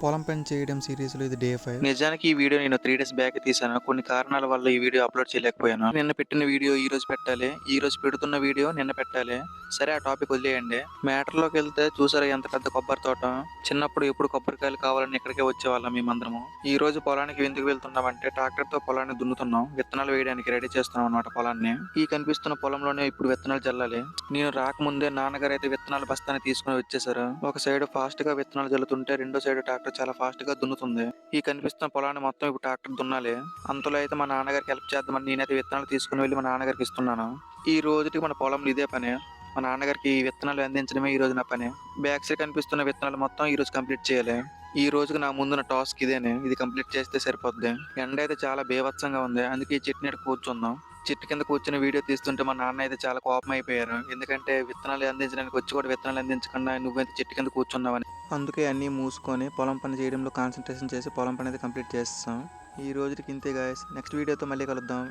పొలం పని చేయడం సిరీస్లో ఇది డే ఫైవ్ నిజానికి ఈ వీడియో నేను త్రీ డేస్ బ్యాక్ తీసాను. కొన్ని కారణాల వల్ల ఈ వీడియో అప్లోడ్ చేయలేకపోయాను. నిన్న పెట్టిన వీడియో ఈ రోజు పెట్టాలి. ఈ రోజు పెడుతున్న వీడియో నిన్న పెట్టాలి. సరే ఆ టాపిక్ వదిలేయండి. మ్యాటర్లోకి వెళ్తే చూసారా ఎంత పెద్ద కొబ్బరి తోట? చిన్నప్పుడు ఎప్పుడు కొబ్బరికాయలు కావాలని ఇక్కడికే వచ్చేవాళ్ళం మేమందరము. ఈ రోజు పొలానికి ఎందుకు వెళ్తున్నామంటే ట్రాక్టర్తో పొలాన్ని దున్నుతున్నాం. విత్తనాలు వేయడానికి రెడీ చేస్తున్నాం అన్నమాట పొలాన్ని. ఈ కనిపిస్తున్న పొలంలోనే ఇప్పుడు విత్తనాలు చల్లాలి నేను రాకముందే నాన్నగారు అయితే విత్తనాలు బస్తాన్ని తీసుకుని వచ్చేసారు ఒక సైడ్ ఫాస్ట్గా విత్తనాలు చల్లుతుంటే రెండో సైడ్ ట్రాక్టర్ చాలా ఫాస్ట్గా దున్నుతుంది. ఈ కనిపిస్తున్న పొలాన్ని మొత్తం ఇప్పుడు ట్రాక్టర్ దున్నాలి. అంతలో అయితే మా నాన్నగారికి హెల్ప్ చేద్దామని నేనైతే విత్తనాలు తీసుకుని వెళ్ళి మా నాన్నగారికి ఇస్తున్నాను. ఈ రోజుకి మన పొలంలో ఇదే పని. మా నాన్నగారికి విత్తనాలు అందించడమే ఈ రోజు నా పని. బ్యాక్ సైడ్ కనిపిస్తున్న విత్తనాలు మొత్తం ఈ రోజు కంప్లీట్ చేయాలి. ఈ రోజుకి నా ముందున్న టాస్క్ ఇదేనే. ఇది కంప్లీట్ చేస్తే సరిపోద్ది. ఎండ అయితే చాలా బీభత్సంగా ఉంది. అందుకే ఈ చెట్టు నీడ కూర్చుందాం. చెట్టు కింద కూర్చుని వీడియో తీస్తుంటే మా నాన్న అయితే చాలా కోపం అయిపోయారు. ఎందుకంటే విత్తనాలు అందించడానికి వచ్చి కూడా విత్తనాలు అందించకుండా నువ్వైతే చెట్టు కింద కూర్చున్నావని. అందుకే అన్నీ మూసుకొని పొలం పని చేయడంలో కాన్సన్ట్రేషన్ చేసి పొలం పని అయితే కంప్లీట్ చేస్తాం. ఈ రోజుకి ఇంతే గాయస్ నెక్స్ట్ వీడియోతో మళ్ళీ కలుద్దాం.